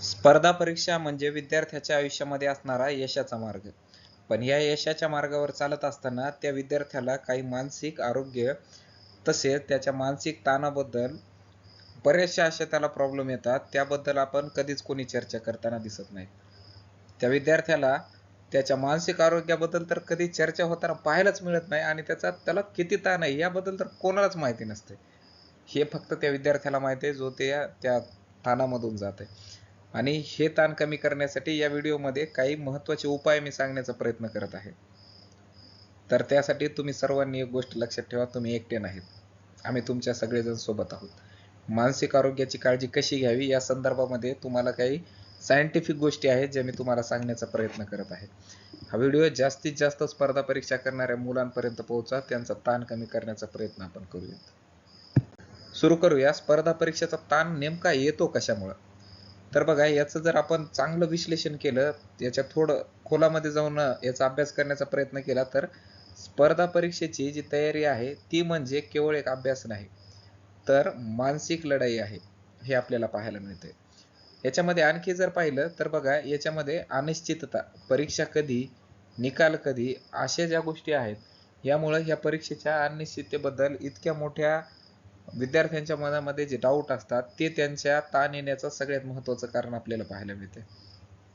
स्पर्धा परीक्षा म्हणजे विद्यार्थ्याच्या आयुष्यामध्ये असणारा यशाचा मार्ग. पण या यशाच्या मार्गावर चालत असताना त्या विद्यार्थ्याला काही मानसिक आरोग्य तसेच त्याच्या मानसिक ताणाबद्दल बरेचसे असे त्याला प्रॉब्लेम येतात. त्याबद्दल आपण कधीच कोणी चर्चा करताना दिसत नाही. त्या विद्यार्थ्याला त्याच्या मानसिक आरोग्याबद्दल तर कधी चर्चा होताना पाहायलाच मिळत नाही आणि त्याचा त्याला किती ताण आहे याबद्दल तर कोणालाच माहिती नसते. हे फक्त त्या विद्यार्थ्याला माहिती आहे जो ते त्या ताणामधून जात आहे आणि हे ताण कमी करण्यासाठी या व्हिडिओमध्ये काही महत्त्वाचे उपाय मी सांगण्याचा प्रयत्न करत आहे. तर त्यासाठी तुम्ही सर्वांनी एक गोष्ट लक्षात ठेवा तुम्ही एकटे नाहीत. आम्ही तुमच्या सगळेजण सोबत आहोत. मानसिक आरोग्याची काळजी कशी घ्यावी या संदर्भामध्ये तुम्हाला काही सायंटिफिक गोष्टी आहेत ज्या मी तुम्हाला सांगण्याचा प्रयत्न करत आहे. हा व्हिडिओ जास्तीत जास्त स्पर्धा परीक्षा करणाऱ्या मुलांपर्यंत पोहोचा त्यांचा ताण कमी करण्याचा प्रयत्न आपण करूयात. सुरू करूया. स्पर्धा परीक्षेचा ताण नेमका येतो कशामुळं? तर बघा याचं जर आपण चांगलं विश्लेषण केलं याच्या थोडं खोलामध्ये जाऊन याचा अभ्यास करण्याचा प्रयत्न केला तर स्पर्धा परीक्षेची जी तयारी आहे ती म्हणजे केवळ एक अभ्यास नाही तर मानसिक लढाई आहे हे आपल्याला पाहायला मिळते याच्यामध्ये आणखी जर पाहिलं तर बघा याच्यामध्ये अनिश्चितता परीक्षा कधी निकाल कधी अशा ज्या गोष्टी आहेत यामुळं या परीक्षेच्या अनिश्चिततेबद्दल इतक्या मोठ्या विद्यार्थ्यांच्या मनामध्ये जे डाऊट असतात ते त्यांच्या ताण येण्याचं सगळ्यात महत्त्वाचं कारण आपल्याला पाहायला मिळते.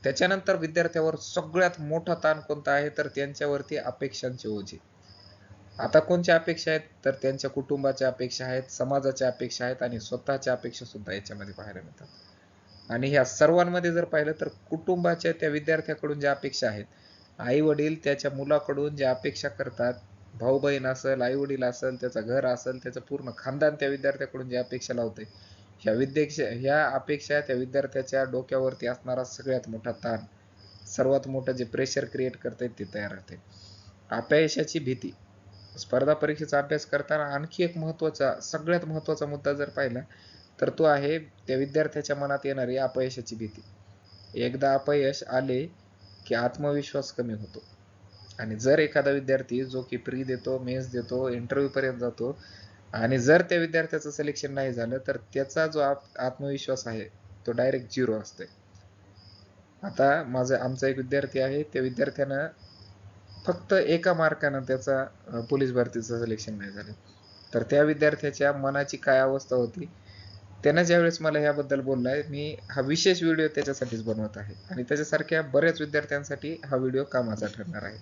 त्याच्यानंतर विद्यार्थ्यावर सगळ्यात मोठा ताण कोणता आहे? तर त्यांच्यावरती अपेक्षांचे ओझे. आता कोणत्या अपेक्षा आहेत? तर त्यांच्या कुटुंबाच्या अपेक्षा आहेत समाजाच्या अपेक्षा आहेत आणि स्वतःच्या अपेक्षा सुद्धा याच्यामध्ये पाहायला मिळतात. आणि ह्या सर्वांमध्ये जर पाहिलं तर कुटुंबाच्या त्या विद्यार्थ्याकडून ज्या अपेक्षा आहेत आई वडील त्याच्या मुलाकडून ज्या अपेक्षा करतात भाऊ बहीण असेल आई वडील असेल त्याचं घर असेल त्याचं पूर्ण खानदान त्या विद्यार्थ्याकडून जी अपेक्षा लावते. ह्या विद्या ह्या अपेक्षा त्या विद्यार्थ्याच्या डोक्यावरती असणारा सगळ्यात मोठा ताण सर्वात मोठं जे प्रेशर क्रिएट करते ते तयार होते. अपयशाची भीती स्पर्धा परीक्षेचा अभ्यास करताना आणखी एक महत्त्वाचा सगळ्यात महत्त्वाचा मुद्दा जर पाहिला तर तो आहे त्या विद्यार्थ्याच्या मनात येणारी अपयशाची भीती. एकदा अपयश आले की आत्मविश्वास कमी होतो. आणि जर एखादा विद्यार्थी जो की प्री देतो मेन्स देतो इंटरव्ह्यू पर्यंत जातो आणि जर त्या विद्यार्थ्याचं सिलेक्शन नाही झालं तर त्याचा जो आत्मविश्वास आहे तो डायरेक्ट झिरो असते आता माझा आमचा एक विद्यार्थी आहे त्या विद्यार्थ्यानं फक्त एका मार्कानं त्याचा पोलीस भरतीचं सिलेक्शन नाही झालं. तर त्या विद्यार्थ्याच्या मनाची काय अवस्था होती? त्यानं ज्यावेळेस मला याबद्दल बोललाय मी हा विशेष व्हिडिओ त्याच्यासाठीच बनवत आहे. आणि त्याच्यासारख्या बऱ्याच विद्यार्थ्यांसाठी हा व्हिडिओ कामाचा ठरणार आहे.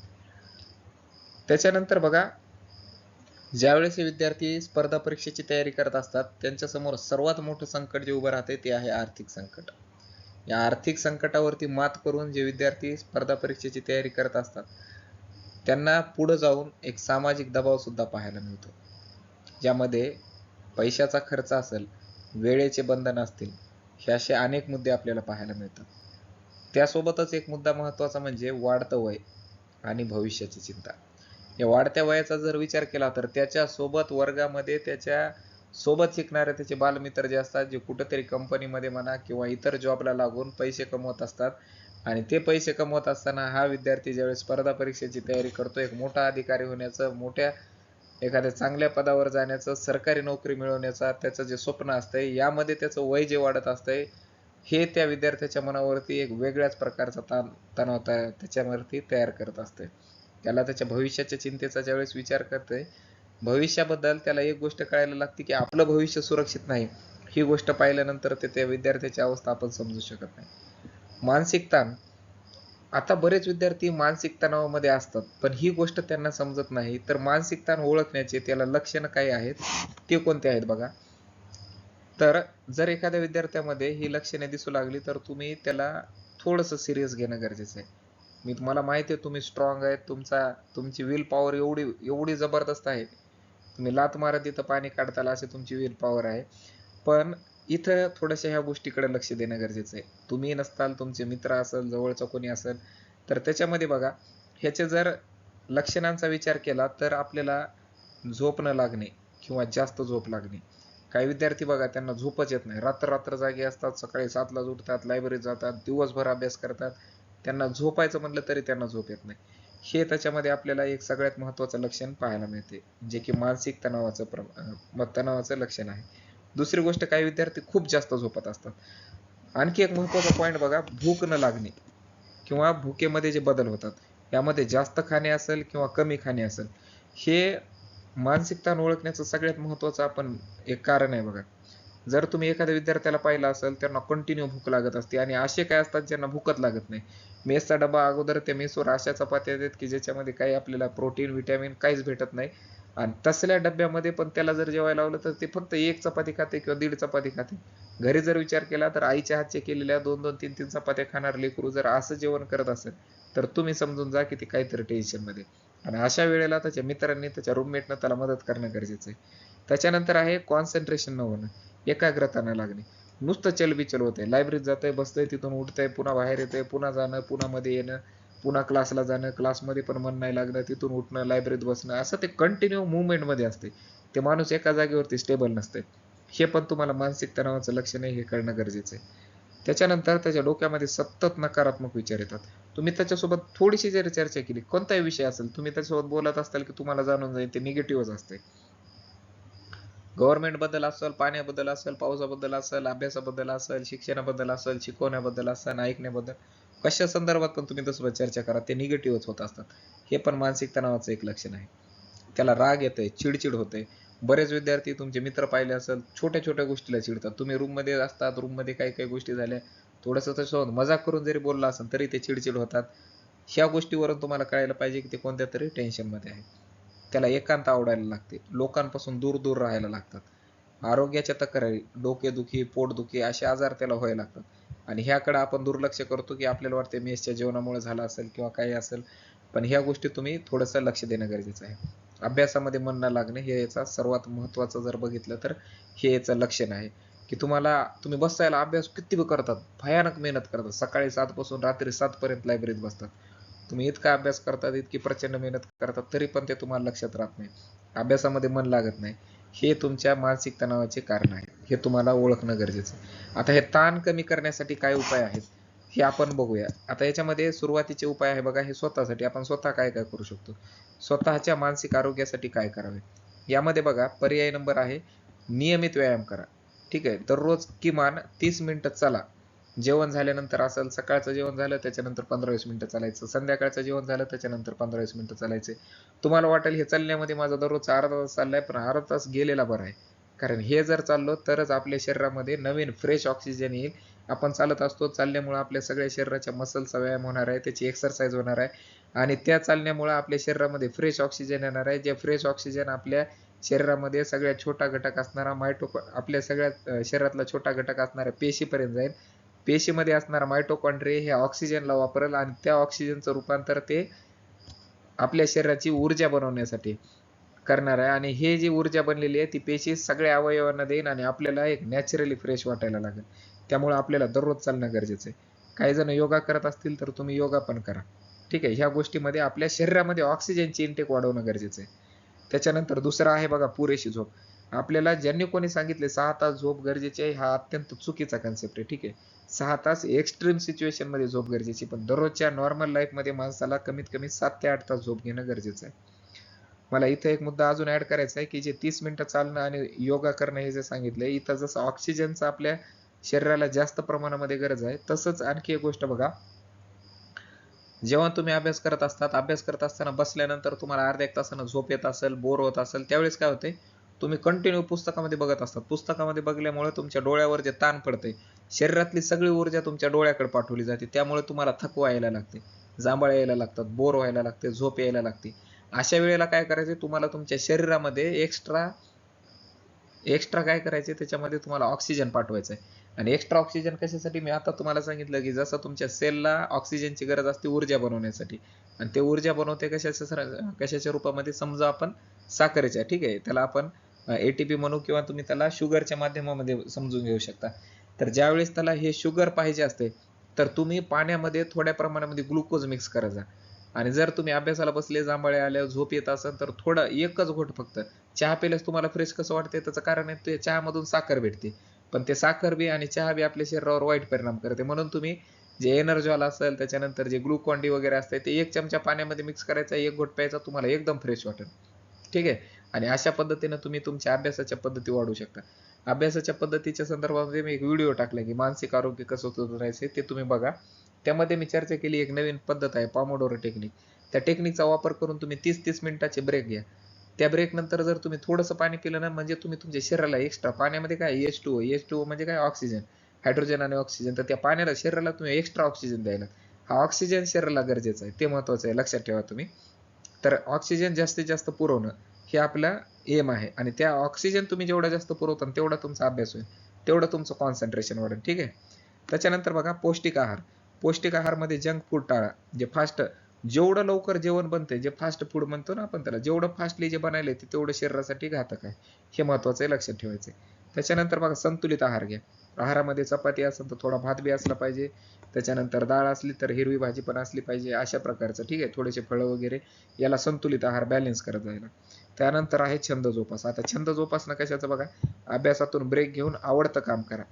त्याच्यानंतर बघा ज्यावेळेस हे विद्यार्थी स्पर्धा परीक्षेची तयारी करत असतात त्यांच्यासमोर सर्वात मोठं संकट जे उभं राहते ते आहे आर्थिक संकट. या आर्थिक संकटावरती मात करून जे विद्यार्थी स्पर्धा परीक्षेची तयारी करत असतात त्यांना पुढं जाऊन एक सामाजिक दबाव सुद्धा पाहायला मिळतो. ज्यामध्ये पैशाचा खर्च असेल वेळेचे बंधन असतील हे असे अनेक मुद्दे आपल्याला पाहायला मिळतात. त्यासोबतच एक मुद्दा महत्त्वाचा म्हणजे वाढतं वय आणि भविष्याची चिंता. या वाढत्या वयाचा जर विचार केला तर त्याच्या सोबत वर्गामध्ये त्याच्या सोबत शिकणारे त्याचे बालमित्र जे असतात जे कुठंतरी कंपनीमध्ये म्हणा किंवा इतर जॉबला लागून पैसे कमवत असतात आणि ते पैसे कमवत असताना हा विद्यार्थी ज्यावेळेस स्पर्धा परीक्षेची तयारी करतो एक मोठा अधिकारी होण्याचं मोठ्या एखाद्या चांगल्या पदावर जाण्याचं सरकारी नोकरी मिळवण्याचा त्याचं जे स्वप्न असतंय यामध्ये त्याचं वय जे वाढत असतंय हे त्या विद्यार्थ्याच्या मनावरती एक वेगळ्याच प्रकारचा ताण तणाव त्याच्यावरती तयार करत असते त्याला त्याच्या भविष्याच्या चिंतेचा ज्यावेळेस विचार करतोय भविष्याबद्दल त्याला एक गोष्ट कळायला लागते की आपलं भविष्य सुरक्षित नाही. ही गोष्ट पाहिल्यानंतर ते त्या विद्यार्थ्याची अवस्था आपण समजू शकत नाही. मानसिक ताण. आता बरेच विद्यार्थी मानसिक तणावामध्ये असतात पण ही गोष्ट त्यांना समजत नाही. तर मानसिक ताण ओळखण्याचे त्याला लक्षणं काय आहेत? ते कोणते आहेत बघा? तर जर एखाद्या विद्यार्थ्यामध्ये ही लक्षणे दिसू लागली तर तुम्ही त्याला थोडंसं सिरियस घेणं गरजेचं आहे. मी तुम्हाला माहिती आहे तुम्ही स्ट्रॉंग आहे तुमचा तुमची विल पॉवर एवढी एवढी जबरदस्त आहे. तुम्ही लात मारत इथं पाणी काढताला असे तुमची विल पॉवर आहे. पण इथं थोड्याशा ह्या गोष्टीकडे लक्ष देणं गरजेचं आहे. तुम्ही नसताल तुमचे मित्र असेल जवळचं कोणी असेल तर त्याच्यामध्ये बघा ह्याचे जर लक्षणांचा विचार केला तर आपल्याला झोप न लागणे किंवा जास्त झोप लागणे. काही विद्यार्थी बघा त्यांना झोपच येत नाही. रात्र रात्र जागे असतात सकाळी सातला उठतात लायब्ररीत जातात दिवसभर अभ्यास करतात. त्यांना झोपायचं म्हणलं तरी त्यांना झोप येत नाही. हे त्याच्यामध्ये आपल्याला एक सगळ्यात महत्वाचं लक्षण पाहायला मिळते. जे की मानसिक तणावाचं प्र तणावाचं लक्षण आहे. दुसरी गोष्ट काही विद्यार्थी खूप जास्त झोपत असतात. आणखी एक महत्त्वाचा पॉईंट बघा भूक न लागणे किंवा भूकेमध्ये जे बदल होतात यामध्ये जास्त खाणे असेल किंवा कमी खाणे असेल हे मानसिक ताण ओळखण्याचं सगळ्यात महत्वाचं आपण एक कारण आहे बघा. जर तुम्ही एखाद्या विद्यार्थ्याला पाहिलं असेल त्यांना कंटिन्यू भूक लागत असते आणि असे काय असतात ज्यांना भूकच लागत नाही मेसचा डबा अगोदर त्या मेसवर अशा चपात्या देत की ज्याच्यामध्ये काही आपल्याला प्रोटीन विटॅमिन काहीच भेटत नाही. आणि तसल्या डब्यामध्ये पण त्याला जर जेवायला लावलं तर ते फक्त एक चपाती खाते किंवा दीड चपाती खाते. घरी जर विचार केला तर आईच्या हातचे केलेल्या दोन दोन तीन तीन चपात्या खाणार लेकरू जर असं जेवण करत असेल तर तुम्ही समजून जा की ते काहीतरी टेन्शनमध्ये आणि अशा वेळेला त्याच्या मित्रांनी त्याच्या रूममेटनं त्याला मदत करणं गरजेचं आहे. त्याच्यानंतर आहे कॉन्सन्ट्रेशन न होणं एकाग्रता न लागणे. नुसतं चलबिचल होतंय. लायब्ररीत जातंय बसतंय तिथून उठतंय पुन्हा बाहेर येतंय पुन्हा जाणं पुन्हा मध्ये येणं पुन्हा क्लासला जाणं क्लासमध्ये पण मन नाही लागणं तिथून उठणं लायब्ररीत बसणं असं ते कंटिन्यू मुवमेंटमध्ये असते ते माणूस एका जागेवरती स्टेबल नसते हे पण तुम्हाला मानसिक तणावाचं लक्षण आहे हे करणं गरजेचं आहे. त्याच्यानंतर त्याच्या डोक्यामध्ये सतत नकारात्मक विचार येतात. तुम्ही त्याच्यासोबत थोडीशी जरी चर्चा केली कोणताही विषय असेल तुम्ही त्याच्यासोबत बोलत असाल की तुम्हाला जाणून जाईल ते निगेटिव्हच असते गव्हर्नमेंटबद्दल असेल पाण्याबद्दल असेल पावसाबद्दल असेल अभ्यासाबद्दल असेल शिक्षणाबद्दल असेल शिकवण्याबद्दल असेल ऐकण्याबद्दल कशा संदर्भात पण तुम्ही तसं चर्चा करा ते निगेटिव्हच होत असतात. हे पण मानसिक तणावाचं एक लक्षण आहे. त्याला राग येतोय चिडचिड होते. बरेच विद्यार्थी तुमचे मित्र पाहिले असेल छोट्या छोट्या गोष्टीला चिडतात. तुम्ही रूममध्ये असतात रूममध्ये काही काही गोष्टी झाल्या थोडंसं तसं मजाक करून जरी बोलला असेल तरी ते चिडचिड होतात. ह्या गोष्टीवरून तुम्हाला कळायला पाहिजे की ते कोणत्या तरी टेन्शनमध्ये आहे. त्याला एकांत आवडायला लागते. लोकांपासून दूर दूर राहायला लागतात. आरोग्याच्या तक्रारी डोकेदुखी पोटदुखी असे आजार त्याला व्हायला लागतात. आणि ह्याकडे आपण दुर्लक्ष करतो की आपल्याला वाटते मेसच्या जेवणामुळे झालं असेल किंवा काही असेल पण ह्या गोष्टी तुम्ही थोडंसं लक्ष देणं गरजेचं आहे. अभ्यासामध्ये मन न लागणे हे याचा सर्वात महत्वाचं जर बघितलं तर हे याचं लक्षण आहे. की तुम्हाला तुम्ही बसायला अभ्यास किती बी करतात भयानक मेहनत करतात. सकाळी सात पासून रात्री सात पर्यंत लायब्ररीत बसतात. तुम्ही इतका अभ्यास करतात इतकी प्रचंड मेहनत करतात तरी पण ते तुम्हाला लक्षात राहत नाही. अभ्यासामध्ये मन लागत नाही. हे तुमच्या मानसिक तणावाचे कारण आहे. हे तुम्हाला ओळखणं गरजेचं आता हे ताण कमी करण्यासाठी काय उपाय आहेत हे आपण बघूया. आता याच्यामध्ये सुरुवातीचे उपाय आहे बघा हे स्वतःसाठी. आपण स्वतः काय काय करू शकतो? स्वतःच्या मानसिक आरोग्यासाठी काय करावे? यामध्ये बघा पर्याय नंबर आहे नियमित व्यायाम करा. ठीक आहे? दररोज किमान तीस मिनिटं चला. जेवण झाल्यानंतर असेल सकाळचं जेवण झालं त्याच्यानंतर पंधरा वीस मिनटं चालायचं. संध्याकाळचं जेवण झालं त्याच्यानंतर पंधरा वीस मिनटं चालायचे. तुम्हाला वाटेल हे चालण्यामध्ये माझा दररोजचा अर्धा तास चाललाय पण अर्धा तास गेलेला बरा आहे. कारण हे जर चाललो तरच आपल्या शरीरामध्ये नवीन फ्रेश ऑक्सिजन येईल. आपण चालत असतो चालल्यामुळे आपल्या सगळ्या शरीराच्या मसलचा व्यायाम होणार आहे त्याची एक्सरसाइज होणार आहे. आणि त्या चालण्यामुळे आपल्या शरीरामध्ये फ्रेश ऑक्सिजन येणार आहे. जे फ्रेश ऑक्सिजन आपल्या शरीरामध्ये सगळ्यात छोटा घटक असणारा मायटो आपल्या सगळ्यात शरीरातला छोटा घटक असणाऱ्या पेशीपर्यंत जाईल. पेशीमध्ये असणारा मायटोकॉन्ड्रिया हे ऑक्सिजनला वापरेल आणि त्या ऑक्सिजनचं रूपांतर ते आपल्या शरीराची ऊर्जा बनवण्यासाठी करणार आहे. आणि हे जी ऊर्जा बनलेली आहे ती पेशी सगळ्या अवयवांना देईन आणि आपल्याला एक नॅचरली फ्रेश वाटायला लागेल. त्यामुळे आपल्याला दररोज चालणं गरजेचं आहे. काही जण योगा करत असतील तर तुम्ही योगा पण करा. ठीक आहे ह्या गोष्टीमध्ये आपल्या शरीरामध्ये ऑक्सिजनची इनटेक वाढवणं गरजेचं आहे. त्याच्यानंतर दुसरं आहे बघा पुरेशी झोप. आपल्याला ज्यांनी कोणी सांगितले सहा तास झोप गरजेची आहे हा अत्यंत चुकीचा कन्सेप्ट आहे ठीक आहे. सहा तास एक्स्ट्रीम सिच्युएशनमध्ये झोप गरजेची पण दररोजच्या नॉर्मल लाईफमध्ये माणसाला कमीत कमी सात ते आठ तास झोप घेणं गरजेचं आहे. मला इथं एक मुद्दा अजून ऍड करायचा आहे की जे तीस मिनिटं चालणं आणि योगा करणं हे जे सांगितलंय इथं जसं ऑक्सिजनचा आपल्या शरीराला जास्त प्रमाणामध्ये गरज आहे तसंच आणखी एक गोष्ट बघा. जेव्हा तुम्ही अभ्यास करत असतात अभ्यास करत असताना बसल्यानंतर तुम्हाला अर्ध्या एक तासानं झोप येत असेल बोर होत असेल त्यावेळेस काय होते तुम्ही कंटिन्यू पुस्तकामध्ये बघत असतात. पुस्तकामध्ये बघल्यामुळे तुमच्या डोळ्यावर जे ताण पडते शरीरातली सगळी ऊर्जा तुमच्या डोळ्याकडे पाठवली जाते. त्यामुळे तुम्हाला थकवा यायला लागते जांभळ यायला लागतात बोर व्हायला लागते झोप यायला लागते. अशा वेळेला काय करायचे तुम्हाला तुमच्या शरीरामध्ये एक्स्ट्रा एक्स्ट्रा काय करायचे त्याच्यामध्ये तुम्हाला ऑक्सिजन पाठवायचं आहे आणि एक्स्ट्रा ऑक्सिजन कशासाठी? मी आता तुम्हाला सांगितलं की जसं तुमच्या सेलला ऑक्सिजनची गरज असते ऊर्जा बनवण्यासाठी. आणि ते ऊर्जा बनवते कशाच्या कशाच्या रूपामध्ये? समजा आपण साखरेच्या ठीक आहे? त्याला आपण एटीपी म्हणू किंवा तुम्ही त्याला शुगरच्या माध्यमामध्ये समजून घेऊ शकता. तर ज्यावेळेस त्याला हे शुगर पाहिजे असते तर तुम्ही पाण्यामध्ये थोड्या प्रमाणामध्ये ग्लुकोज मिक्स करायचा आणि जर तुम्ही अभ्यासाला बसले जांभळे आल्या झोप येत असेल तर थोडं एकच घोट फक्त. चहा पिल्यास तुम्हाला फ्रेश कसं वाटते त्याचं कारण आहे ते चहामधून साखर भेटते. पण ते साखर बी आणि चहा बी आपल्या शरीरावर वाईट परिणाम करते. म्हणून तुम्ही जे एनर्जॉल असेल त्याच्यानंतर जे ग्लुकॉन डी वगैरे असते ते एक चमचा पाण्यामध्ये मिक्स करायचा एक घोट प्यायचा तुम्हाला एकदम फ्रेश वाटेल. ठीक आहे? आणि अशा पद्धतीने तुम्ही तुमच्या अभ्यासाच्या पद्धती वाढवू शकता. अभ्यासाच्या पद्धतीच्या संदर्भामध्ये मी एक व्हिडिओ टाकला की मानसिक आरोग्य कसं सुधारायचे ते तुम्ही बघा. त्यामध्ये मी चर्चा केली एक नवीन पद्धत आहे पामोडोरो टेक्निक त्या टेक्निकचा वापर करून तुम्ही तीस तीस मिनिटाचे ब्रेक घ्या. त्या ब्रेक नंतर जर तुम्ही थोडंसं पाणी पिलं ना म्हणजे तुम्ही तुमच्या शरीराला एक्स्ट्रा पाण्यामध्ये काय एच टू एच टू म्हणजे काय ऑक्सिजन हायड्रोजन आणि ऑक्सिजन तर त्या पाण्याला शरीराला तुम्ही एक्स्ट्रा ऑक्सिजन द्यायला. हा ऑक्सिजन शरीराला गरजेचं आहे ते महत्वाचं आहे लक्षात ठेवा तुम्ही. तर ऑक्सिजन जास्तीत जास्त पुरवणं. हे आपला एम आहे. आणि त्या ऑक्सिजन तुम्ही जेवढा जास्त पुरवता तेवढा तुमचा अभ्यास होईल. तेवढं तुमचं कॉन्सन्ट्रेशन वाढेल. ठीक आहे? त्याच्यानंतर बघा पौष्टिक आहार. पौष्टिक आहारमध्ये जंक फूड टाळा. जे फास्ट जेवढं लवकर जेवण बनते जे फास्ट फूड म्हणतो ना आपण त्याला जेवढं फास्टली जे बनायले ते तेवढं शरीरासाठी घातक आहे. हे महत्वाचं आहे लक्षात ठेवायचं त्याच्यानंतर बघा संतुलित आहार घ्या. आहारामध्ये चपाती असेल तर थोडा भात बी असला पाहिजे. त्याच्यानंतर डाळ असली तर हिरवी भाजी पण असली पाहिजे. अशा प्रकारचं ठीक आहे? थोडेसे फळं वगैरे याला संतुलित आहार बॅलन्स करत जायला. त्यानंतर आहे छंद जोपास. आता छंद जोपासणं कशाचं बघा? अभ्यासातून ब्रेक घेऊन आवडतं काम करा.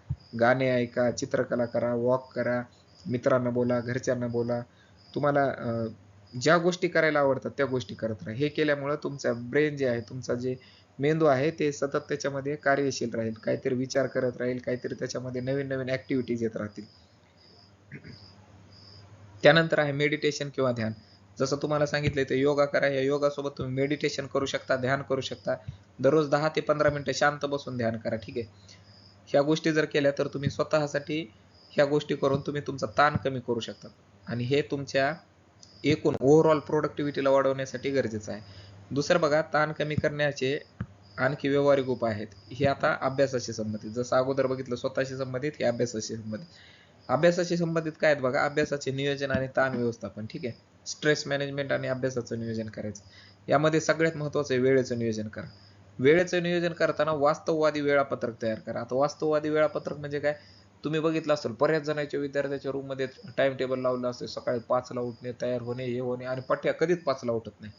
गाणे ऐका चित्रकला करा वॉक करा मित्रांना बोला घरच्यांना बोला. तुम्हाला ज्या गोष्टी करायला आवडतात त्या गोष्टी करत राहा. हे केल्यामुळं तुमचा ब्रेन जे आहे तुमचा जे मेंदू आहे ते सतत त्याच्यामध्ये कार्यशील राहील. काहीतरी विचार करत राहील काहीतरी त्याच्यामध्ये नवीन नवीन ऍक्टिव्हिटीज येत राहतील. त्यानंतर आहे मेडिटेशन किंवा ध्यान. जसं तुम्हाला सांगितलं ते योगा करा. या योगासोबत तुम्ही मेडिटेशन करू शकता ध्यान करू शकता. दररोज दहा ते पंधरा मिनटं शांत बसून ध्यान करा ठीक आहे? ह्या गोष्टी जर केल्या तर तुम्ही स्वतःसाठी ह्या गोष्टी करून तुम्ही तुमचा ताण कमी करू शकता. आणि हे तुमच्या एकूण ओव्हरऑल प्रोडक्टिव्हिटीला वाढवण्यासाठी गरजेचं आहे. दुसरं बघा ताण कमी करण्याचे आणखी व्यवहारिक उपाय आहेत. हे आता अभ्यासाशी संबंधित. जसं अगोदर बघितलं स्वतःशी संबंधित हे अभ्यासाशी संबंधित. अभ्यासाशी संबंधित काय आहेत बघा? अभ्यासाचे नियोजन आणि ताण व्यवस्थापन ठीक आहे? स्ट्रेस मॅनेजमेंट आणि अभ्यासाचं नियोजन करायचं. यामध्ये सगळ्यात महत्त्वाचं आहे वेळेचं नियोजन करा वेळेचं नियोजन करताना वास्तववादी वेळापत्रक तयार करा. आता वास्तववादी वेळापत्रक म्हणजे काय? तुम्ही बघितलं असेल बऱ्याच जणांच्या विद्यार्थ्याच्या रूममध्ये टाइम टेबल लावलं असेल सकाळी पाचला उठणे तयार होणे हे होणे आणि पठ्या कधीच पाचला उठत नाही.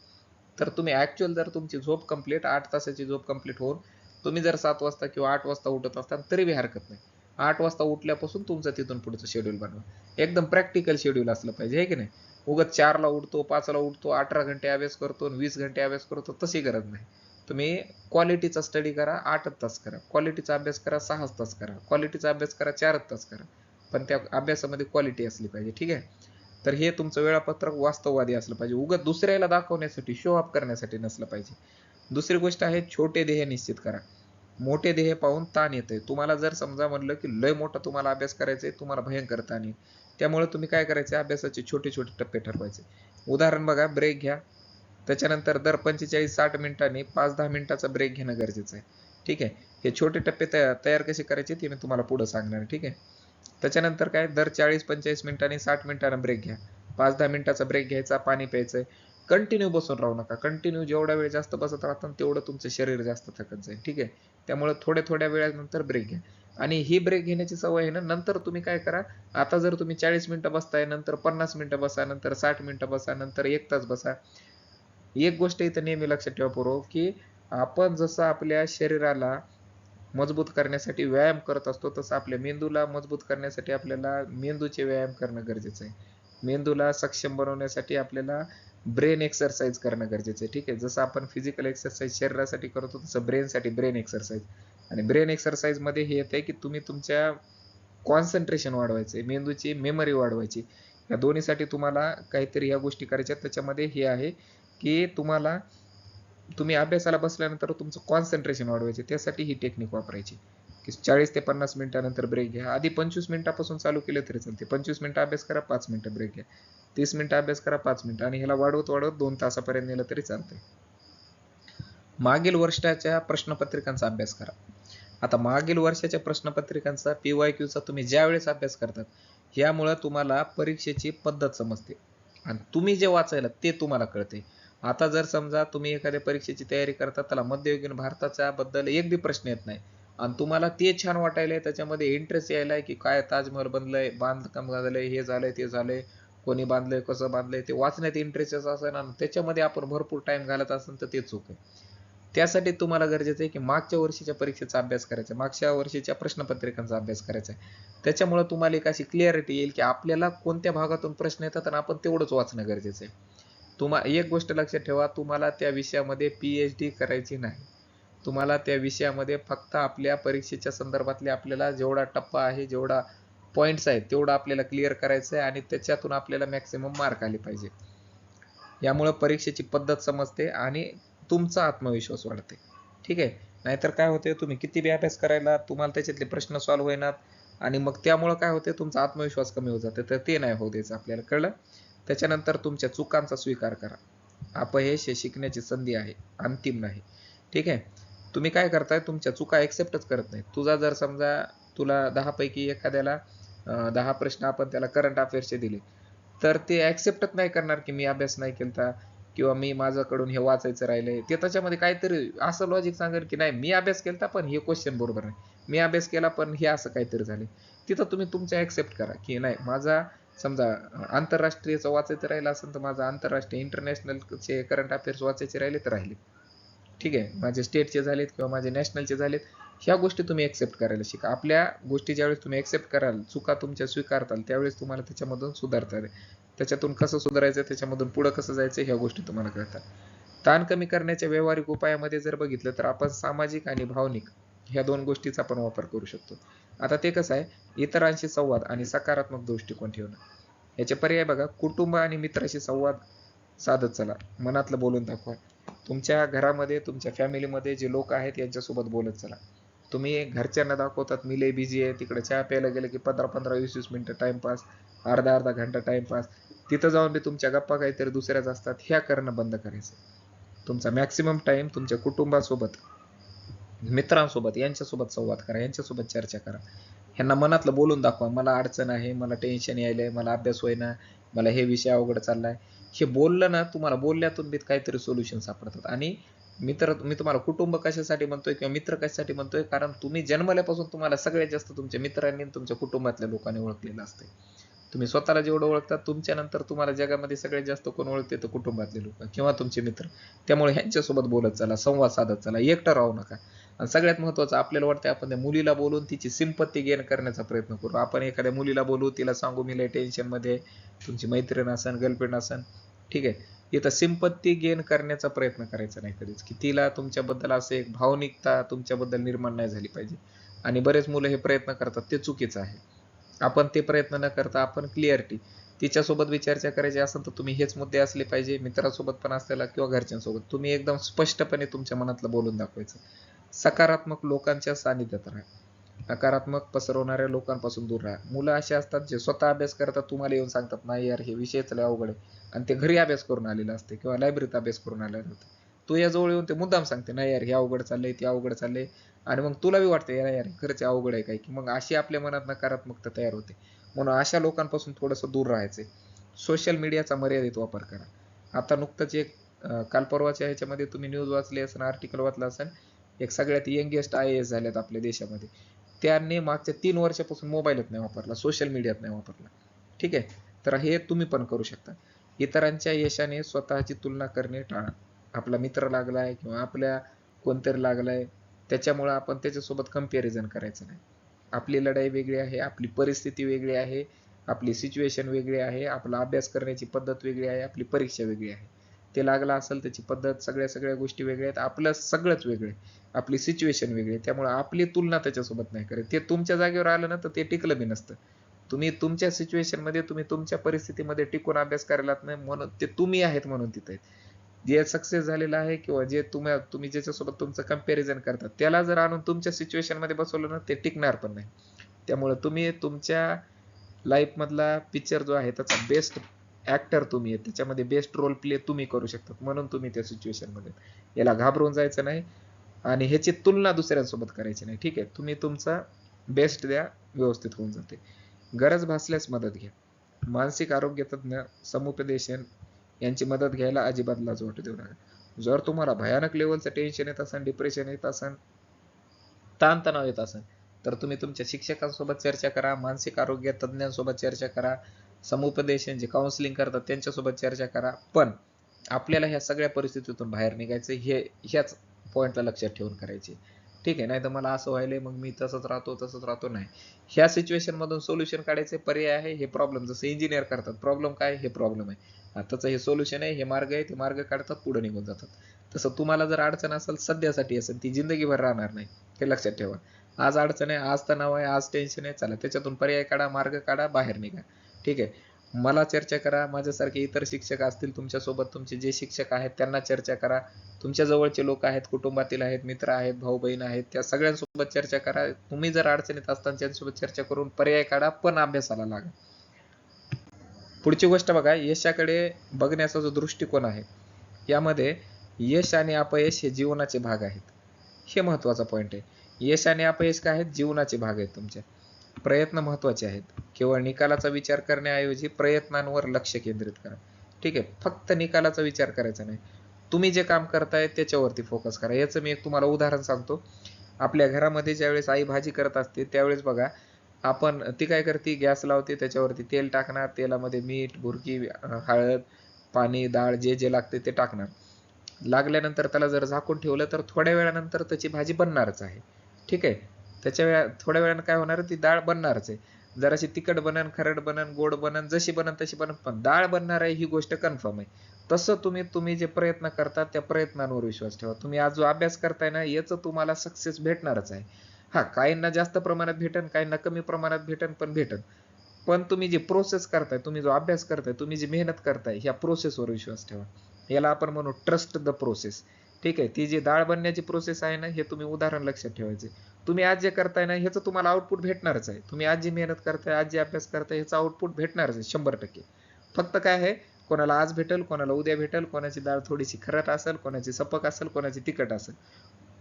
तर तुम्ही ऍक्च्युअल जर तुमची झोप कंप्लीट आठ तासाची झोप कंप्लीट होऊन तुम्ही जर सात वाजता किंवा आठ वाजता उठत असताल तरी बी हरकत नाही. आठ वाजता उठल्यापासून तुमचं तिथून पुढचं शेड्यूल बनवा. एकदम प्रॅक्टिकल शेड्यूल असलं पाहिजे हे की नाही? उगत चारला उठतो पाचला उठतो अठरा घंटे अभ्यास करतो वीस घंटे अभ्यास करतो तशी गरज नाही. तुम्ही क्वालिटीचा स्टडी करा आठच तास करा. क्वालिटीचा अभ्यास करा सहाच तास करा. क्वालिटीचा अभ्यास करा चारच तास करा. पण त्या अभ्यासामध्ये क्वालिटी असली पाहिजे ठीक आहे? तर हे तुमचं वेळापत्रक वास्तववादी असलं पाहिजे. उगत दुसऱ्याला दाखवण्यासाठी शो अप करण्यासाठी नसलं पाहिजे. दुसरी गोष्ट आहे छोटे ध्येय निश्चित करा. मोठे ध्येय पाहून ताण येते तुम्हाला जर समजा म्हणलं की लय मोठा तुम्हाला अभ्यास करायचा आहे तुम्हाला भयंकर ताण येईल. त्यामुळे तुम्ही काय करायचे? अभ्यासाचे छोटे छोटे टप्पे ठरवायचे. उदाहरण बघा ब्रेक घ्या. त्याच्यानंतर दर पंचेचाळीस साठ मिनिटांनी पाच दहा मिनिटाचा ब्रेक घेणं गरजेचं आहे. ठीक आहे? हे छोटे टप्पे तयार तयार कसे करायचे ते मी तुम्हाला पुढे सांगणार आहे. ठीक आहे? त्याच्यानंतर काय? दर चाळीस पंचेचाळीस मिनिटांनी साठ मिनिटांना ब्रेक घ्या. पाच दहा मिनिटाचा ब्रेक घ्यायचा पाणी प्यायचंय कंटिन्यू बसून राहू नका. कंटिन्यू जेवढा वेळ जास्त बसत राहता तेवढं तुमचं शरीर जास्त थकत जाईल. ठीक आहे? त्यामुळे थोड्या थोड्या वेळानंतर ब्रेक घ्या. आणि ही ब्रेक घेण्याची सवय आहे ना नंतर तुम्ही काय करा आता जर तुम्ही चाळीस मिनिटं बसताय नंतर पन्नास मिनिटं बसा नंतर साठ मिनिटं बसा नंतर एक तास बसा. एक गोष्ट इथं नेहमी लक्षात ठेवा पूर्व की आपण जसं आपल्या शरीराला मजबूत करण्यासाठी व्यायाम करत असतो तसं आपल्या मेंदूला मजबूत करण्यासाठी आपल्याला मेंदूचे व्यायाम करणं गरजेचं आहे. मेंदूला सक्षम बनवण्यासाठी आपल्याला ब्रेन एक्सरसाइज करणं गरजेचं आहे. ठीक आहे जसं आपण फिजिकल एक्सरसाइज शरीरासाठी करतो तसं ब्रेनसाठी ब्रेन एक्सरसाइज आणि ब्रेन एक्सरसाइजमध्ये हे आहे की तुम्ही तुमच्या कॉन्सन्ट्रेशन वाढवायचे मेंदूची मेमरी वाढवायची. या दोन्हीसाठी तुम्हाला काहीतरी या गोष्टी करायच्या त्याच्यामध्ये हे आहे की तुम्हाला तुम्ही अभ्यासाला बसल्यानंतर तुमचं कॉन्सन्ट्रेशन वाढवायचे. त्यासाठी ही टेक्निक वापरायची. की चाळीस ते पन्नास मिनिटानंतर ब्रेक घ्या. आधी पंचवीस मिनिटापासून चालू केलं तरी चालते पंचवीस मिनिटं अभ्यास करा पाच मिनिटं ब्रेक घ्या. तीस मिनिटं अभ्यास करा पाच मिनिटं. आणि ह्याला वाढवत वाढवत दोन तासापर्यंत नेलं तरी चालतंय. मागील वर्षाच्या प्रश्नपत्रिकांचा अभ्यास करा. आता मागील वर्षाच्या प्रश्नपत्रिकांचा पी वाय क्यूचा तुम्ही ज्या वेळेस अभ्यास करतात यामुळं तुम्हाला परीक्षेची पद्धत समजते. आणि तुम्ही जे वाचायला ते तुम्हाला कळते. आता जर समजा तुम्ही एखाद्या परीक्षेची तयारी करता त्याला मध्ययुगीन भारताच्या बद्दल एक बी प्रश्न येत नाही. आणि तुम्हाला ते छान वाटायलंय त्याच्यामध्ये इंटरेस्ट यायलाय की काय ताजमहल बनलंय बांधकाम झालंय हे झालंय ते झालंय कोणी बांधलंय कसं बांधलंय ते वाचण्यात इंटरेस्ट असेल आणि त्याच्यामध्ये आपण भरपूर टाइम घालत असेल तर ते चूक आहे. त्यासाठी तुम्हाला गरजेचं आहे की मागच्या वर्षीच्या परीक्षेचा अभ्यास करायचा मागच्या वर्षीच्या प्रश्नपत्रिकांचा अभ्यास करायचा. आहे त्याच्यामुळे तुम्हाला एक अशी क्लिअरिटी येईल की आपल्याला कोणत्या भागातून प्रश्न येतात आणि आपण तेवढंच वाचणं गरजेचं आहे. तुम्हा एक गोष्ट लक्षात ठेवा तुम्हाला त्या विषयामध्ये पीएच डी करायची नाही. तुम्हाला त्या विषयामध्ये फक्त आपल्या परीक्षेच्या संदर्भातले आपल्याला जेवढा टप्पा आहे जेवढा पॉईंट्स आहेत तेवढा आपल्याला क्लिअर करायचं आहे आणि त्याच्यातून आपल्याला मॅक्सिमम मार्क आले पाहिजे. यामुळं परीक्षेची पद्धत समजते आणि तुमचा आत्मविश्वास वाढते. ठीक आहे? नाहीतर काय होते तुम्ही? किती बी अभ्यास करायला तुम्हाला त्याच्यातले प्रश्न सॉल्व्ह होईनात. आणि मग त्यामुळं काय होते? तुमचा आत्मविश्वास कमी होत जाते. तर ते नाही होऊ द्यायचं आपल्याला. कळलं? त्याच्यानंतर तुमच्या चुकांचा स्वीकार करा. अपयश हे शिकण्याची संधी आहे. अंतिम नाही. ठीक आहे? तुम्ही काय करताय? तुमच्या चुका एक्सेप्टच करत नाही तुझा जर समजा तुला दहा पैकी एखाद्याला दहा प्रश्न आपण त्याला करंट अफेअर्सचे दिले. तर ते ऍक्सेप्टच नाही करणार की मी अभ्यास नाही केला किंवा मी माझ्याकडून हे वाचायचं राहिलंय ते त्याच्यामध्ये काहीतरी असं लॉजिक सांगेल की नाही मी अभ्यास केला पण हे क्वेश्चन बरोबर नाही. मी अभ्यास केला पण हे असं काहीतरी झाले तिथं तुम्ही तुमच्या ऍक्सेप्ट करा की नाही माझा समजा आंतरराष्ट्रीयचं वाचायचं राहिलं असेल तर माझा आंतरराष्ट्रीय इंटरनॅशनलचे करंट अफेअर्स वाचायचे राहिले तर राहिले. ठीक आहे? माझे स्टेटचे झालेत किंवा माझे नॅशनलचे झालेत ह्या गोष्टी तुम्ही एक्सेप्ट करायला शिका. आपल्या गोष्टी ज्यावेळेस तुम्ही एक्सेप्ट कराल चुका तुमच्या स्वीकारताल त्यावेळेस तुम्हाला त्याच्यामधून सुधारता येते त्याच्यातून कसं सुधारायचं त्याच्यामधून पुढं कसं जायचं ह्या गोष्टी तुम्हाला कळतात. ताण कमी करण्याच्या व्यावहारिक उपायामध्ये जर बघितलं तर आपण सामाजिक आणि भावनिक ह्या दोन गोष्टीचा आपण वापर करू शकतो. आता ते कसं आहे इतरांशी संवाद आणि सकारात्मक दृष्टिकोन ठेवणं. याचे पर्याय बघा कुटुंब आणि मित्राशी संवाद साधत चला. मनातलं बोलून दाखवा. तुमच्या घरामध्ये तुमच्या फॅमिलीमध्ये जे लोक आहेत यांच्यासोबत बोलत चला. तुम्ही घरच्यांना दाखवतात मी लय बिझी आहे तिकडे चहा प्यायला गेलं की पंधरा पंधरा वीस वीस मिनिटं टाइमपास अर्धा अर्धा घंटा टाइमपास तिथं जाऊन बी तुमच्या गप्पा काहीतरी दुसऱ्याच असतात ह्या करणं बंद करायचं. तुमचा मॅक्सिमम टाइम तुमच्या कुटुंबासोबत मित्रांसोबत यांच्यासोबत संवाद करा यांच्यासोबत चर्चा करा. ह्यांना मनातलं बोलून दाखवा मला अडचण आहे मला टेन्शन यायलंय मला अभ्यास होईना मला हे विषय अवघड चाललाय. हे बोललं ना तुम्हाला बोलल्यातून बी काहीतरी सोल्युशन सापडतात. आणि मित्र मी तुम्हाला कुटुंब कशासाठी म्हणतोय किंवा मित्र कशासाठी म्हणतोय कारण तुम्ही जन्मल्यापासून तुम्हाला सगळ्यात जास्त तुमच्या मित्रांनी तुमच्या कुटुंबातल्या लोकांनी ओळखलेलं असते तुम्ही स्वतःला जेवढं ओळखता तुमच्यानंतर तुम्हाला जगामध्ये सगळ्यात जास्त कोण ओळखते तर कुटुंबातले लोक किंवा तुमचे मित्र. त्यामुळे ह्यांच्यासोबत बोलत चला संवाद साधत चला एकटं राहू नका. आणि सगळ्यात महत्वाचं आपल्याला वाटतं आपण त्या मुलीला बोलून तिची सिंपत्ती गेन करण्याचा प्रयत्न करू. आपण एखाद्या मुलीला बोलू तिला सांगू मी लय टेन्शनमध्ये तुमची मैत्रीण असन गर्लफ्रेंड असन ठीक आहे. इथं सिंपत्ती गेन करण्याचा प्रयत्न करायचा नाही कधीच की तिला तुमच्याबद्दल असं एक भावनिकता तुमच्याबद्दल निर्माण नाही झाली पाहिजे. आणि बरेच मुलं हे प्रयत्न करतात ते चुकीचं आहे. आपण ते प्रयत्न न करता आपण क्लिअरिटी तिच्यासोबत बी करायची असेल तर तुम्ही हेच मुद्दे असले पाहिजे मित्रासोबत पण असलेला किंवा घरच्यांसोबत. तुम्ही एकदम स्पष्टपणे तुमच्या मनातलं बोलून दाखवायचं. सकारात्मक लोकांच्या सानिध्यात राहा. नकारात्मक पसरवणाऱ्या लोकांपासून दूर राहा. मुलं असे असतात जे स्वतः अभ्यास करतात तुम्हाला येऊन सांगतात नाही यार हे विषयच लय अवघड आहे. आणि ते घरी अभ्यास करून आलेलं असते किंवा लायब्ररीत अभ्यास करून आलेलं असते. तू या जवळ येऊन ते मुद्दाम सांगते नाही यार हे अवघड चाललंय ते अवघड चाललंय. आणि मग तुला बी वाटतं यार यार खरंच अवघड आहे काय की? मग अशी आपल्या मनात नकारात्मकता तयार होते. म्हणून अशा लोकांपासून थोडंसं दूर राहायचंय. सोशल मीडियाचा मर्यादित वापर करा. आता नुकतंच एक काल परवाच्या ह्याच्यामध्ये तुम्ही न्यूज वाचली असेल आर्टिकल वाचलं असेल एक सगळ्यात यंगेस्ट आय एस झाल्यात आपल्या देशामध्ये. त्यांनी मागच्या तीन वर्षापासून मोबाईलच नाही वापरला सोशल मीडियात नाही वापरला. ठीक आहे? तर हे तुम्ही पण करू शकता. इतरांच्या यशाने स्वतःची तुलना करणे टाळा. आपला मित्र लागलाय किंवा आपल्या कोणतरी लागलाय त्याच्यामुळे आपण त्याच्यासोबत कंपॅरिझन करायचं नाही. आपली लढाई वेगळी आहे आपली परिस्थिती वेगळी आहे आपली सिच्युएशन वेगळी आहे आपला अभ्यास करण्याची पद्धत वेगळी आहे आपली परीक्षा वेगळी आहे. ते लागला असेल त्याची पद्धत सगळ्या सगळ्या गोष्टी वेगळ्या आहेत आपलं सगळंच वेगळं आहे. आपली सिच्युएशन वेगळी आहे त्यामुळे आपली तुलना त्याच्यासोबत नाही करत. ते तुमच्या जागेवर आलं ना तर ते टिकलं बी नसतं. तुम्ही तुमच्या सिच्युएशनमध्ये तुम्ही तुमच्या परिस्थितीमध्ये टिकून अभ्यास करायला नाही म्हणून ते तुम्ही आहेत म्हणून तिथे जे सक्सेस झालेलं आहे किंवा जे तुम्ही तुम्ही ज्याच्यासोबत तुमचं कंपॅरिझन करता त्याला जर आणून तुमच्या सिच्युएशनमध्ये बसवलं ना ते टिकणार पण नाही. त्यामुळे तुम्ही तुमच्या लाईफ मधला पिक्चर जो आहे त्याचा बेस्ट ऍक्टर तुम्ही आहे. त्याच्यामध्ये बेस्ट रोल प्ले तुम्ही करू शकता म्हणून तुम्ही त्या सिच्युएशनमध्ये. याला घाबरून जायचं नाही आणि ह्याची तुलना दुसऱ्यांसोबत करायची नाही. ठीक आहे? तुम्ही तुमचा बेस्ट द्या व्यवस्थित होऊन जाते. गरज भासल्यास मदत घ्या. मानसिक आरोग्य तज्ञ समुपदेशन यांची मदत घ्यायला अजिबात लाज वाटू देऊ नका. जर तुम्हाला भयानक लेवलचं टेन्शन येत असेल डिप्रेशन येत असेल ताणतणाव येत असेल तर तुम्ही तुमच्या शिक्षकांसोबत चर्चा करा मानसिक आरोग्य तज्ज्ञांसोबत चर्चा करा समुपदेशन जे काउन्सिलिंग करतात त्यांच्यासोबत चर्चा करा. पण आपल्याला ह्या सगळ्या परिस्थितीतून बाहेर निघायचं हे ह्याच पॉईंटला लक्षात ठेवून करायचे. ठीक आहे नाही तर मला असं व्हायलंय मग मी तसंच राहतो तसंच राहतो नाही. ह्या सिच्युएशन मधून सोल्युशन काढायचे पर्याय आहे हे प्रॉब्लेम जसं इंजिनियर करतात. प्रॉब्लेम काय? हे प्रॉब्लेम आहे. आताचं हे सोल्युशन आहे हे मार्ग आहे ते मार्ग काढतात पुढे निघून जातात. तसं तुम्हाला जर अडचण असेल सध्यासाठी असेल ती जिंदगीभर राहणार नाही हे लक्षात ठेवा. आज अडचण आहे आज तणाव आहे आज टेन्शन आहे चला त्याच्यातून पर्याय काढा मार्ग काढा बाहेर निघा. ठीक आहे? मला चर्चा करा. माझ्यासारखे इतर शिक्षक असतील तुमच्यासोबत तुमचे जे शिक्षक आहेत त्यांना चर्चा करा. तुमच्या जवळचे लोक आहेत कुटुंबातील आहेत मित्र आहेत भाऊ बहीण आहेत त्या सगळ्यांसोबत चर्चा करा. तुम्ही जर अडचणीत असताना त्यांच्यासोबत चर्चा करून पर्याय काढा पण अभ्यासाला लागा. पुढची गोष्ट बघा यशाकडे बघण्याचा जो दृष्टिकोन आहे यामध्ये यश आणि अपयश हे जीवनाचे भाग आहेत. हे महत्त्वाचा पॉईंट आहे. यश आणि अपयश काय आहेत? जीवनाचे भाग आहेत तुमच्या प्रयत्न महत्त्वाचे आहेत. केवळ निकालाचा विचार करण्याऐवजी प्रयत्नांवर लक्ष केंद्रित करा. ठीक आहे. फक्त निकालाचा विचार करायचा नाही. तुम्ही जे काम करताय त्याच्यावरती फोकस करा. याचं मी एक तुम्हाला उदाहरण सांगतो. आपल्या घरामध्ये ज्यावेळेस आई भाजी करत असते त्यावेळेस बघा आपण ती काय करते? गॅस लावते त्याच्यावरती तेल टाकणार. तेलामध्ये मीठ भुरकी हळद पाणी डाळ जे जे लागते ते टाकणार. लागल्यानंतर त्याला जर झाकून ठेवलं तर थोड्या वेळानंतर त्याची भाजी बनणारच आहे. ठीक आहे. त्याच्या वेळा थोड्या वेळानं काय होणार ती डाळ बनणारच आहे. जराशी तिखट बनन खरड बनन गोड बनन जशी बनन तशी बनन पण डाळ बनणार आहे ही गोष्ट कन्फर्म आहे. तसं तुम्ही तुम्ही जे प्रयत्न करता त्या प्रयत्नांवर विश्वास ठेवा. तुम्ही आज जो अभ्यास करताय ना याचं तुम्हाला सक्सेस भेटणारच आहे. हा काहींना जास्त प्रमाणात भेटन काहींना कमी प्रमाणात भेटन पण भेटन. पण तुम्ही जे प्रोसेस करताय तुम्ही जो अभ्यास करताय तुम्ही जी मेहनत करताय ह्या प्रोसेसवर विश्वास ठेवा. याला आपण म्हणू ट्रस्ट द प्रोसेस ठीक आहे ती जी डाळ बनण्याची प्रोसेस आहे ना हे तुम्ही उदाहरण लक्षात ठेवायचे. तुम्ही आज जे करताय ना ह्याचं तुम्हाला आउटपुट भेटणारच आहे. तुम्ही आज जी मेहनत करताय आज जे अभ्यास करताय ह्याचं आउटपुट भेटणारच आहे शंभर टक्के. फक्त काय आहे कोणाला आज भेटेल कोणाला उद्या भेटेल कोणाची डाळ थोडीशी खरट असेल कोणाची सपक असेल कोणाची तिखट असेल.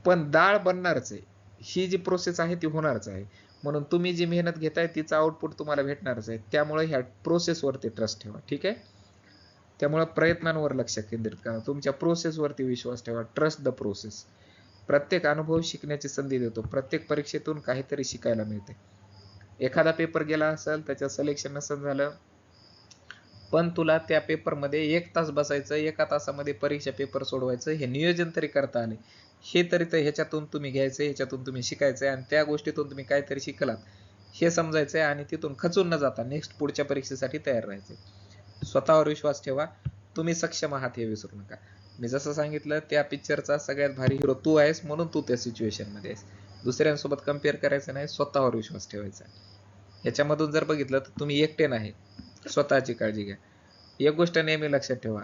पण डाळ बनणारच आहे. ही जी प्रोसेस आहे ती होणारच आहे. म्हणून तुम्ही जी मेहनत घेताय तिचं आउटपुट तुम्हाला भेटणारच आहे. त्यामुळे ह्या प्रोसेसवरती ट्रस्ट ठेवा ठीक आहे? त्यामुळे प्रयत्नांवर लक्ष केंद्रित करा. तुमच्या प्रोसेसवरती विश्वास ठेवा. ट्रस्ट द प्रोसेस प्रत्येक अनुभव शिकण्याची संधी देतो. प्रत्येक परीक्षेतून काहीतरी शिकायला मिळते. एखादा पेपर गेला असेल त्याच्या सिलेक्शन नसेल झालं पण तुला त्या पेपरमध्ये एक तास बसायचं एका तासामध्ये परीक्षा पेपर सोडवायचं हे नियोजन तरी करता आले. हे तरी तर ह्याच्यातून तुम्ही घ्यायचं ह्याच्यातून तुम्ही शिकायचंय आणि त्या गोष्टीतून तुम्ही काहीतरी शिकलात. हे समजायचंय आणि तिथून खचून न जाता नेक्स्ट पुढच्या परीक्षेसाठी तयार राहायचे स्वतःवर विश्वास ठेवा. तुम्ही सक्षम आहात हे विसरू नका. मी जसं सांगितलं त्या पिक्चरचा सगळ्यात भारी हिरो तू आहेस म्हणून तू त्या सिच्युएशनमध्ये आहेस. दुसऱ्यांसोबत कंपेअर करायचं नाही स्वतःवर विश्वास ठेवायचा. याच्यामधून जर बघितलं तर तुम्ही एकटे नाही. स्वतःची काळजी घ्या. एक गोष्ट नेहमी लक्षात ठेवा.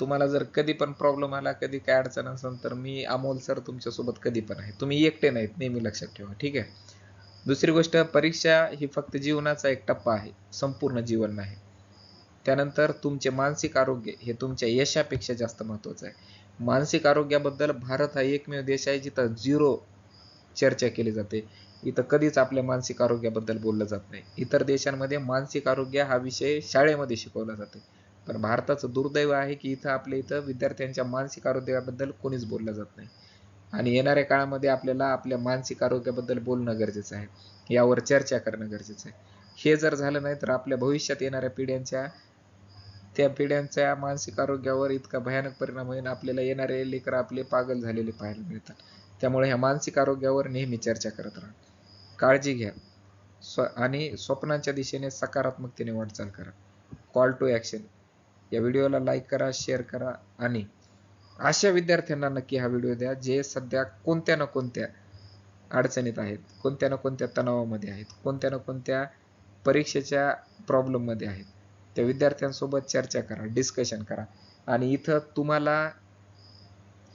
तुम्हाला जर कधी पण प्रॉब्लेम आला कधी काय अडचण असेल तर मी अमोल सर तुमच्यासोबत कधी पण आहे. तुम्ही एकटे नाहीत नेहमी लक्षात ठेवा ठीक आहे? दुसरी गोष्ट परीक्षा ही फक्त जीवनाचा एक टप्पा आहे. संपूर्ण जीवन नाही. त्यानंतर तुमचे मानसिक आरोग्य हे तुमच्या यशापेक्षा जास्त महत्वाचं आहे. मानसिक आरोग्याबद्दल भारत हा एकमेव देश आहे जिथं झिरो चर्चा केली जाते. इथं कधीच आपल्या मानसिक आरोग्याबद्दल बोललं जात नाही. इतर देशांमध्ये मानसिक आरोग्य हा विषय शाळेमध्ये शिकवला जाते. पण भारताचं दुर्दैव आहे की इथं आपल्या इथं विद्यार्थ्यांच्या मानसिक आरोग्याबद्दल कोणीच बोललं जात नाही. आणि येणाऱ्या काळामध्ये आपल्याला आपल्या मानसिक आरोग्याबद्दल बोलणं गरजेचं आहे. यावर चर्चा करणं गरजेचं आहे. हे जर झालं नाही तर आपल्या भविष्यात येणाऱ्या पिढ्यांच्या त्या पिढ्यांच्या मानसिक आरोग्यावर इतका भयानक परिणाम होईल आपल्याला येणारे लेकर आपले पागल झालेले पाहायला मिळतात. त्यामुळे ह्या मानसिक आरोग्यावर नेहमी चर्चा करत राहा. काळजी घ्या. स्व आणि स्वप्नांच्या दिशेने सकारात्मकतेने वाटचाल करा. कॉल टू ॲक्शन या व्हिडिओला लाईक करा शेअर करा आणि अशा विद्यार्थ्यांना नक्की हा व्हिडिओ द्या जे सध्या कोणत्या ना कोणत्या अडचणीत आहेत कोणत्या ना कोणत्या तणावामध्ये आहेत कोणत्या ना कोणत्या परीक्षेच्या प्रॉब्लेममध्ये आहेत. त्या विद्यार्थ्यांसोबत चर्चा करा डिस्कशन करा. आणि इथं तुम्हाला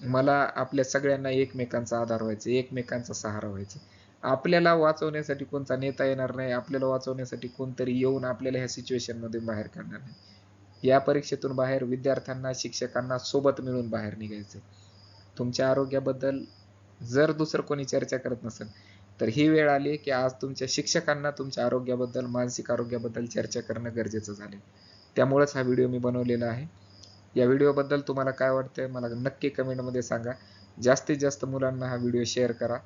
मला आपल्या सगळ्यांना एकमेकांचा आधार व्हायचं एकमेकांचा सहारा व्हायचा. आपल्याला वाचवण्यासाठी कोणता नेता येणार नाही आपल्याला वाचवण्यासाठी कोणतरी येऊन आपल्याला ह्या सिच्युएशनमध्ये बाहेर काढणार नाही. या परीक्षेतून बाहेर विद्यार्थ्यांना शिक्षकांना सोबत मिळून बाहेर निघायचं तुमच्या आरोग्याबद्दल जर दुसरं कोणी चर्चा करत नसेल तर ही वेळ आली की आज तुमच्या शिक्षकांना तुमच्या आरोग्याबद्दल मानसिक आरोग्याबद्दल चर्चा करणं गरजेचं झाले त्यामुळेच हा व्हिडिओ मी बनवलेला आहे. या व्हिडिओबद्दल तुम्हाला काय वाटतंय मला नक्की कमेंटमध्ये सांगा. जास्तीत जास्त मुलांना हा व्हिडिओ शेअर करा.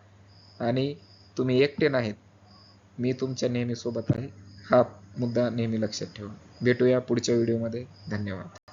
आणि तुम्ही एकटे नाहीत. मी तुमच्या नेहमी सोबत आहे. हा मुद्दा नेहमी लक्षात ठेवा. भेटूया पुढच्या व्हिडिओमध्ये. धन्यवाद.